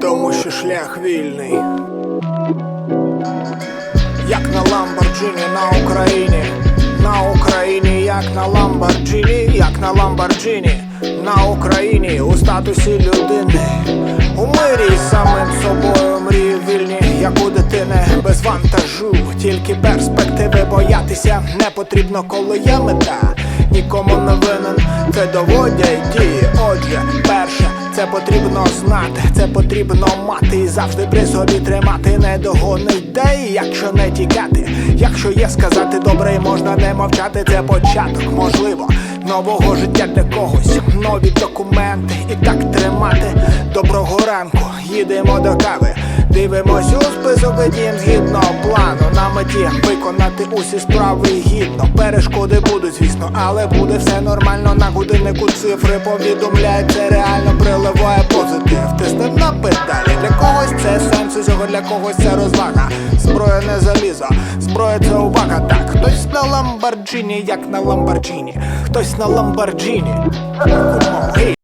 чи шлях вільний. Як на Ламборджині на Україні, на Україні, як на Ламборджині, як на Ламборджині, на Україні у статусі людини. У мирі самим собою мрії вільні, як у дитини без вантажу, тільки перспективи боятися не потрібно, коли є мета. Нікому не винен, це доводять дії. Отже, перше, це потрібно знати, це потрібно мати і завжди при собі тримати не догонить ідеї, якщо не тікати. Якщо є сказати добре, і можна не мовчати, це початок, можливо, нового життя для когось, нові документи і так тримати. Доброго ранку, їдемо до кави. Дивимось у список і дім згідно плану на меті виконати усі справи гідно. Перешкоди будуть, звісно, але буде все нормально. На годиннику цифри повідомляють, реально усього, для когось це розвага. Зброя не залізо, зброя це увага. Так, хтось на ламбарджині, як на ламбарджині, хтось на гей.